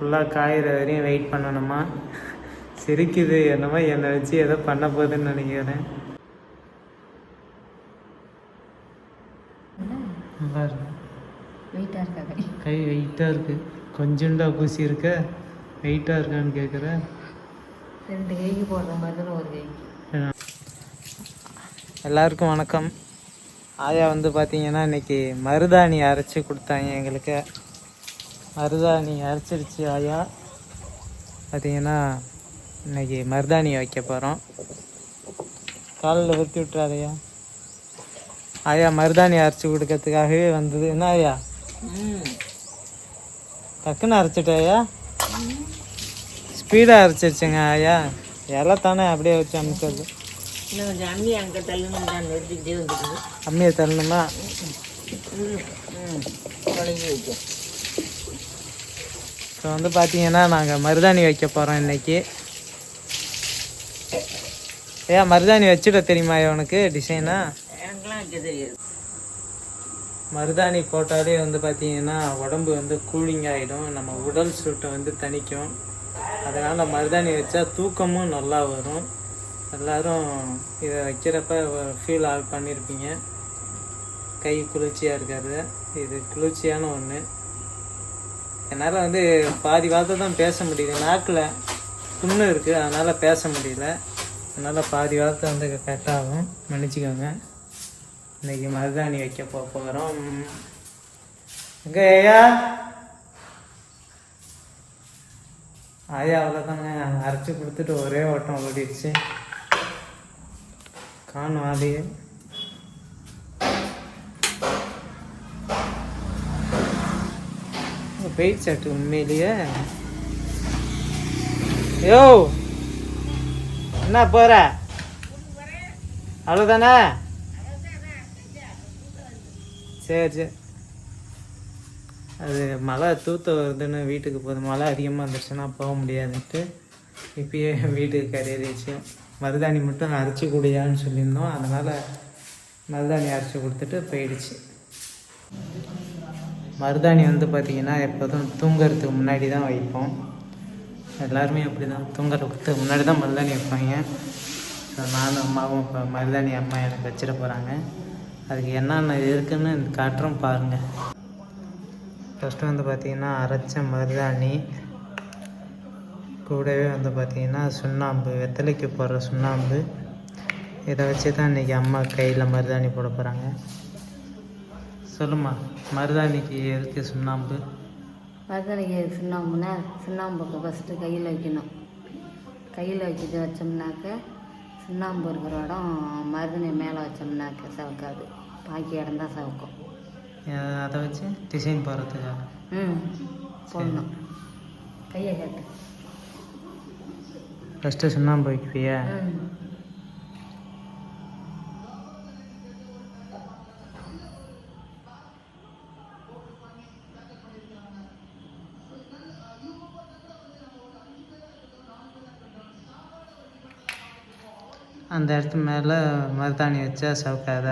ஃபுல்லாக காயிற வரையும் வெயிட் பண்ணணுமா? சிரிக்குது. என்னமோ என்னை வச்சு ஏதோ பண்ண போகுதுன்னு நினைக்கிறேன். நல்லா இருக்கு. வெயிட்டாக இருக்கா கை? வெயிட்டாக இருக்கு. கொஞ்சோண்டா பூசி இருக்க. வெயிட்டாக இருக்கான்னு கேட்குற ரெண்டு கைக்கு போடுற மாதிரி தான் ஒரு கைக்கு. எல்லாருக்கும் வணக்கம். ஆயா வந்து பார்த்தீங்கன்னா இன்னைக்கு மருதாணி அரைச்சி கொடுத்தாங்க எங்களுக்கு. மருதாணி அரைச்சிருச்சு ஆயா. பார்த்தீங்கன்னா இன்னைக்கு மருதாணி வைக்க போகிறோம் காலில் ஊற்றி விட்டுறாதையா? ஆயா மருதாணி அரைச்சி கொடுக்கறதுக்காகவே வந்தது. என்ன ஆயா? டக்குன்னு அரைச்சிட்டாயா? ஸ்பீடாக அரைச்சிருச்சுங்க ஆயா. இலை தானே அப்படியே வச்சு அமுக்கிறது. இன்னும் கொஞ்சம் அம்மி இப்போ வந்து பார்த்தீங்கன்னா நாங்கள் மருதாணி வைக்க போகிறோம் இன்னைக்கு. ஏன் மருதாணி வச்சுட தெரியுமா உனக்கு டிசைனா மருதாணி போட்டாலே வந்து பார்த்தீங்கன்னா உடம்பு வந்து கூலிங் ஆகிடும் நம்ம உடல் சூட்டை வந்து தணிக்கும். அதனால் மருதாணி வச்சா தூக்கமும் நல்லா வரும். எல்லாரும் இதை வைக்கிறப்ப ஃபீல் ஆல் பண்ணியிருப்பீங்க கை குளிர்ச்சியாக இருக்காது இது குளிர்ச்சியான ஒன்று என்னால் வந்து பாதி வார்த்தை தான் பேச முடியல நாக்கில் புண்ணு இருக்குது அதனால் பேச முடியல. அதனால் பாதி வார்த்தை வந்து கரெக்டாகும் மன்னிச்சிக்கோங்க. இன்னைக்கு மருதாணி வைக்க போக போகிறோம் எங்க ஐயா? ஆயா அவ்வளோதாங்க அரைச்சி கொடுத்துட்டு ஒரே ஓட்டம் ஓடிடுச்சு. காணும் ஆளையே வெயிட் சட்டு உண்மையிலேயே? யோ! என்ன போற? அவ்வளோதானே சரி சரி. அது மழை தூத்த வருதுன்னு வீட்டுக்கு போகுது. மழை அதிகமாக இருந்துச்சுன்னா போக முடியாதுன்ட்டு இப்பயே வீட்டுக்கு கரையிடுச்சு மருதாணி மட்டும் அரைச்சி குடியான்னு சொல்லியிருந்தோம். அதனால் மருதாணி அரைச்சி கொடுத்துட்டு போயிடுச்சு. மருதாணி வந்து பார்த்திங்கன்னா எப்போதும் தூங்குறதுக்கு முன்னாடி தான் வைப்போம். எல்லாருமே அப்படி தான் தூங்குறதுக்கு முன்னாடி தான் மருதாணி வைப்பாங்க. ஸோ நானும் அம்மாவும் இப்போ மருதாணி அம்மா எனக்கு வச்சிட போகிறாங்க அதுக்கு என்னென்ன இருக்குன்னு காட்டுறோம் பாருங்கள் ஃபஸ்ட்டு வந்து பார்த்திங்கன்னா அரைச்ச மருதாணி. கூடவே வந்து பார்த்திங்கன்னா சுண்ணாம்பு வெத்தலைக்கு போடுற சுண்ணாம்பு. இதை வச்சு தான் இன்றைக்கி அம்மா கையில் மருதாணி போட போகிறாங்க சொல்லுமா மருதாணிக்கு எதுக்கு சுண்ணாம்பு? மருதனைக்கு சுண்ணாம்புனா சுண்ணாம்புக்கு ஃபஸ்ட்டு கையில் வைக்கணும். கையில் வச்சுட்டு வச்சோம்னாக்க சுண்ணாம்பு இருக்கிற இடம் மருதனை மேலே வச்சோம்னாக்க சவுக்காது. பாக்கி இடம் தான் சவுக்கும். அதை வச்சு டிசைன் போடுறதுக்கா ம் போடணும். கையை காட்டு. ஃபஸ்ட்டு சுண்ணாம்பு ம். அந்த இடத்து மேலே மருதாணி வச்சா சவுக்காத.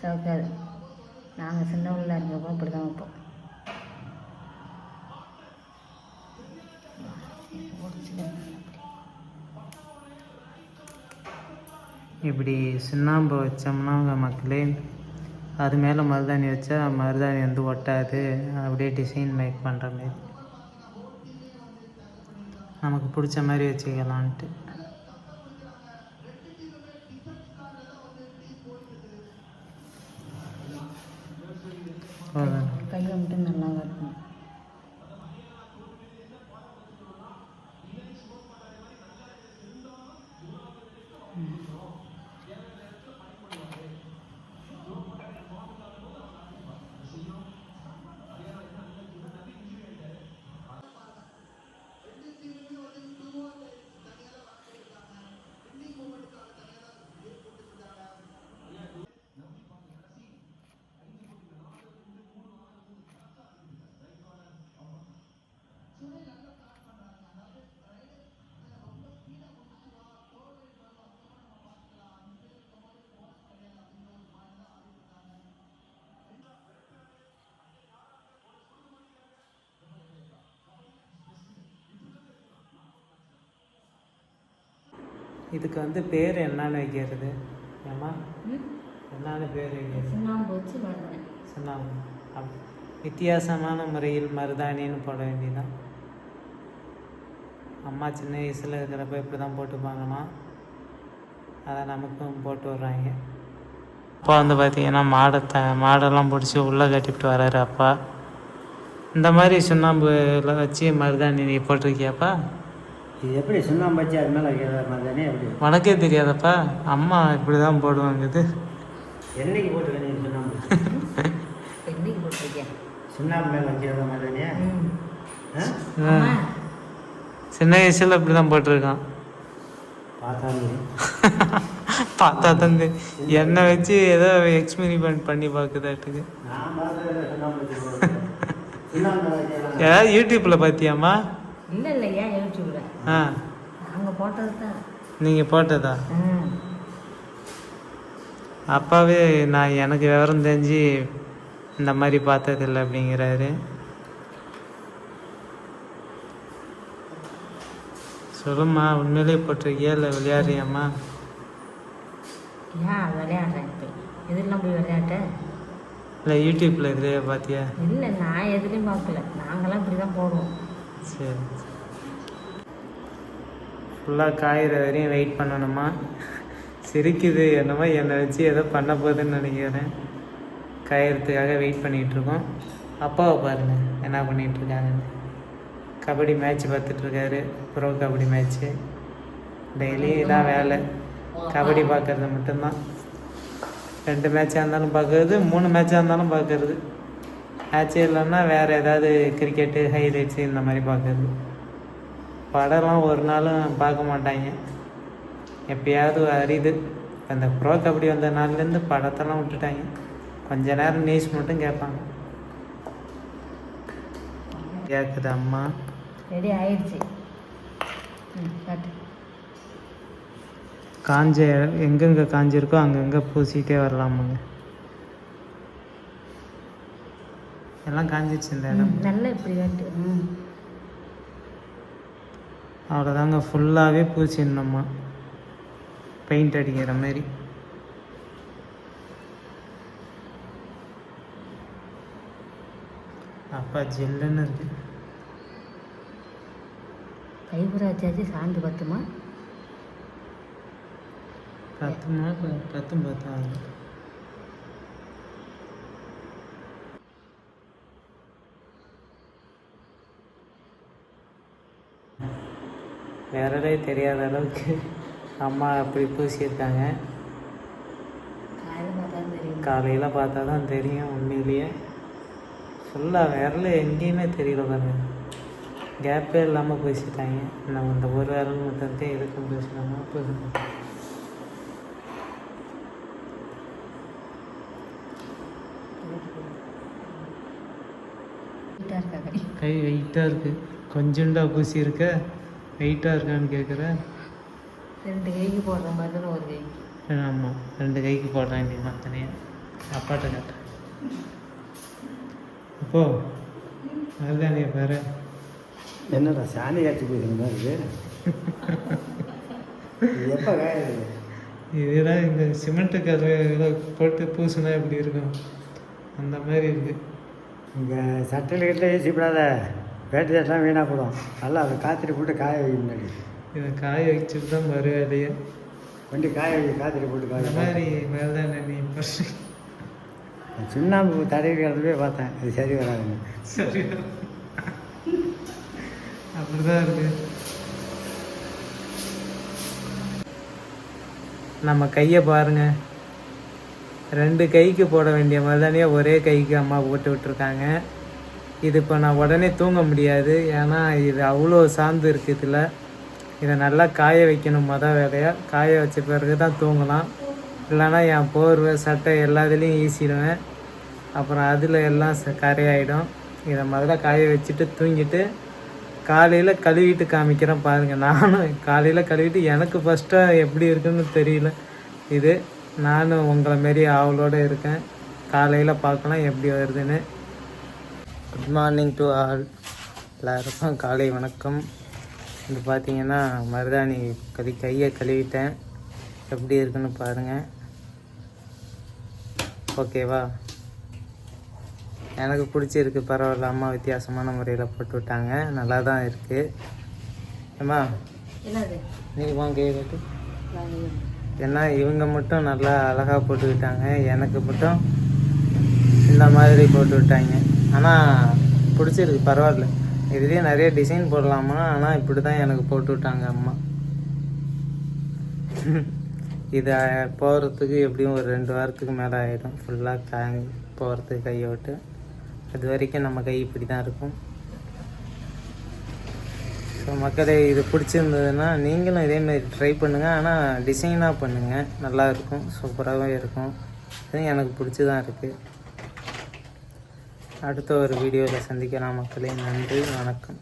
சவுக்காது. நாங்கள் சின்ன உள்ள இருக்கப்போ இப்படி தான் வைப்போம். இப்படி சுண்ணாம்பு வச்சோம்னா மக்களே அது மேலே மருதாணி வச்சா மருதாணி வந்து ஒட்டாது. அப்படியே டிசைன் மேக் பண்ணுற மாதிரி. நமக்கு பிடிச்ச மாதிரி வச்சுக்கலான்ட்டு. போதும். கையை மட்டும் நல்லா வரணும் இதுக்கு வந்து பேர் என்னன்னு வைக்கிறது. ஏம்மா? என்னன்னு பேர் வைக்கிறது? சுண்ணாம்பு. வச்சு அப்- வித்தியாசமான முறையில் மருதாணின்னு போட வேண்டியதான் அம்மா சின்ன வயசில் இருக்கிறப்ப இப்படி தான் போட்டுப்பாங்கண்ணா அதை நமக்கும் போட்டு வர்றாங்க அப்பா வந்து பார்த்தீங்கன்னா மாடை த மாடெல்லாம் பிடிச்சி உள்ளே கட்டிவிட்டு வராரு அப்பா. இந்த மாதிரி சுண்ணாம்புல வச்சு மருதாணி நீ போட்டிருக்கியாப்பா? இது எப்படி சுண்ணாம்பு வச்சு அது மேலே வைக்கிற மாதிரி எப்படி? உனக்கே தெரியாதப்பா. அம்மா இப்படி தான் போடுவாங்க இது என்னைக்கு போட்டுருக்க நீ சுண்ணாம்பு? என்னைக்கு போட்டிருக்கேன் சுண்ணாம்பு மேலே வைக்கிற மாதிரியே ம். ஆ? ஆமா சின்ன வயசில் இப்படி தான் போட்டிருக்கான். பார்த்தா பார்த்தா தந்து என்னை வச்சு ஏதோ எக்ஸ்பெரிமெண்ட் பண்ணி பார்க்குதாட்டுக்கு. ஏதாவது யூடியூப்பில் பார்த்தியாம்மா? இல்லை இல்லை ஏன் யூடியூப்ல ஆ. நாங்கள் போட்டது தான் நீங்கள் போட்டதா அப்பாவே நான் எனக்கு விவரம் தெரிஞ்சு இந்த மாதிரி பார்த்ததில்ல அப்படிங்கிறாரு. சொல்லும்மா உண்மையிலே போட்டிருக்கியா இல்லை விளையாடுறியாம்மா? ஏன் விளையாடுறேன் இப்போ? எதுலாம் போய் விளையாட்டேன் இல்லை யூடியூப்பில் இதுலேயே பார்த்தியா? இல்லை நான் எதுலேயும் பார்க்கல. நாங்களாம் இப்படி தான் போடுவோம் சரி. ஃபுல்லாக காயிற வரையும் வெயிட் பண்ணணுமா? சிரிக்குது என்னமோ என்னை வச்சு ஏதோ பண்ண போகுதுன்னு நினைக்கிறேன். காயறதுக்காக வெயிட் பண்ணிகிட்ருக்கோம் அப்பாவை பாருங்க என்ன பண்ணிகிட்ருக்காங்கன்னு கபடி மேட்ச் பார்த்துட்ருக்காரு ப்ரோ கபடி மேட்ச்சு டெய்லி இதான் வேலை. கபடி பார்க்கறது மட்டும்தான். ரெண்டு மேட்சாக இருந்தாலும் பார்க்கறது மூணு மேட்சாக இருந்தாலும் பார்க்கறது. மேட்ச்சே இல்லைன்னா வேறு ஏதாவது கிரிக்கெட்டு ஹைலைட்ஸு இந்த மாதிரி பார்க்கறது. படம்லாம் ஒரு நாளும் பார்க்க மாட்டாங்க. எப்பயாவது அரிது. அந்த ப்ரோ கபடி வந்த நாள்லேருந்து படத்தெல்லாம் விட்டுட்டாங்க. கொஞ்ச நேரம் நியூஸ் மட்டும் கேட்பாங்க. கேட்குது அம்மா. ரெடி ஆயிடுச்சு. காஞ்ச எங்கெங்கே காஞ்சிருக்கோ அங்கங்கே பூசிக்கிட்டே வரலாமாங்க. எல்லாம் காஞ்சிச்சு இந்த இடம். நல்லா இப்படி அவ்வளோதாங்க ஃபுல்லாகவே பூசிடணுமா? பெயிண்ட் அடிக்கிற மாதிரி. அப்பா ஜில்லுன்னு இருக்கு. கைபுராச்சாச்சு சாந்து பத்துமா? பத்துமா பத்தும் பத்தாது? விரலே தெரியாத அளவுக்கு அம்மா அப்படி பூசியிருக்காங்க. காலையில் பார்த்தா தான் தெரியும். உண்மையிலேயே. ஃபுல்லாக விரல் எங்கேயுமே தெரியல பாருங்க. கேப்பே இல்லாமல் பூசிட்டாங்க. நம்ம இந்த ஒரு விரல் மட்டும் தான் எதுக்கும் பூசினாங்க இருக்கா கை? கை வெயிட்டாக இருக்குது கொஞ்சோண்டா பூசி இருக்க வெயிட்டாக இருக்கான்னு கேட்குற ரெண்டு கைக்கு போடுற மாதிரி தானே ஒரு கைக்கு? ஆமாம் ரெண்டு கைக்கு போட வேண்டியதான் தனியாக அப்பாட்ட கேட்டேன். அப்போ அதுதானே பாரு. என்னடா சாணி காய்ச்சி போயிருந்த மாதிரி இருக்கு. இது எப்போ காயுது இதுதான் இந்த சிமெண்ட்டு கதை போட்டு பூசினா எப்படி இருக்கும். அந்த மாதிரி இருக்குது இங்கே சட்டையில் கிட்ட ஏசிப்படாத வேட்டி சட்டெலாம் வீணாக போடும். நல்லா அதை காத்திரி போட்டு காய வைக்க முன்னாடி. இதை காய வச்சுட்டு தான் வர வேலையே வண்டி காய வை காத்திரி போட்டு காய மாதிரி மேலே தான் நீ சுண்ணாம்பு தடவி கிடந்து போய் பார்த்தேன். இது சரி வராதுன்னு சரி அப்படிதான் இருக்கு. நம்ம கையை பாருங்க. ரெண்டு கைக்கு போட வேண்டிய மருதானியை ஒரே கைக்கு அம்மா போட்டு விட்டுருக்காங்க. இது இப்போ நான் உடனே தூங்க முடியாது. ஏன்னா இது அவ்வளோ சார்ந்து இருக்குது இதில். இதை நல்லா காய வைக்கணும் மொதல் வேலையாக காய வச்ச பிறகு தான் தூங்கலாம். இல்லைன்னா என் போர்வை சட்டை எல்லாத்துலேயும் ஈசிடுவேன் அப்புறம் அதில் எல்லாம் ச- கரையாயிடும். இதை முதல்ல காய வச்சுட்டு தூங்கிட்டு காலையில் கழுவிட்டு காமிக்கிறேன் பாருங்கள் நானும் காலையில் கழுவிட்டு எனக்கு ஃபஸ்ட்டாக எப்படி இருக்குன்னு தெரியல. இது நானும் உங்களை மாரி ஆவலோடு இருக்கேன். காலையில் பார்க்கலாம் எப்படி வருதுன்னு. குட் மார்னிங் டு ஆல் எல்லாருக்கும் காலை வணக்கம். இது பார்த்தீங்கன்னா மருதாணி கறி கையை கழுவிட்டேன். எப்படி இருக்குன்னு பாருங்கள் ஓகேவா எனக்கு பிடிச்சிருக்கு பரவாயில்ல. அம்மா வித்தியாசமான முறையில் போட்டு விட்டாங்க. நல்லா தான் இருக்குது ஏம்மா நீ வாங்க கையை கட்டு வாங்க. ஏன்னா இவங்க மட்டும் நல்லா அழகாக போட்டுக்கிட்டாங்க. எனக்கு மட்டும் இந்த மாதிரி போட்டு விட்டாங்க. ஆனால் பிடிச்சிருக்கு பரவாயில்ல. இதுலேயே நிறைய டிசைன் போடலாமா ஆனால் இப்படி தான் எனக்கு போட்டு விட்டாங்க அம்மா. இதை போகிறதுக்கு எப்படியும் ஒரு ரெண்டு வாரத்துக்கு மேலே ஆகிடும் ஃபுல்லாக காய் போகிறதுக்கு கையை விட்டு. அது வரைக்கும் நம்ம கை இப்படி தான் இருக்கும். ஸோ மக்களே இது பிடிச்சிருந்ததுன்னா நீங்களும் இதேமாரி ட்ரை பண்ணுங்கள் ஆனால் டிசைனாக பண்ணுங்கள் நல்லா இருக்கும். சூப்பராகவே இருக்கும். இது எனக்கு பிடிச்சி தான் இருக்குது அடுத்த ஒரு வீடியோவில் சந்திக்கலாம் மக்களே. நன்றி வணக்கம்.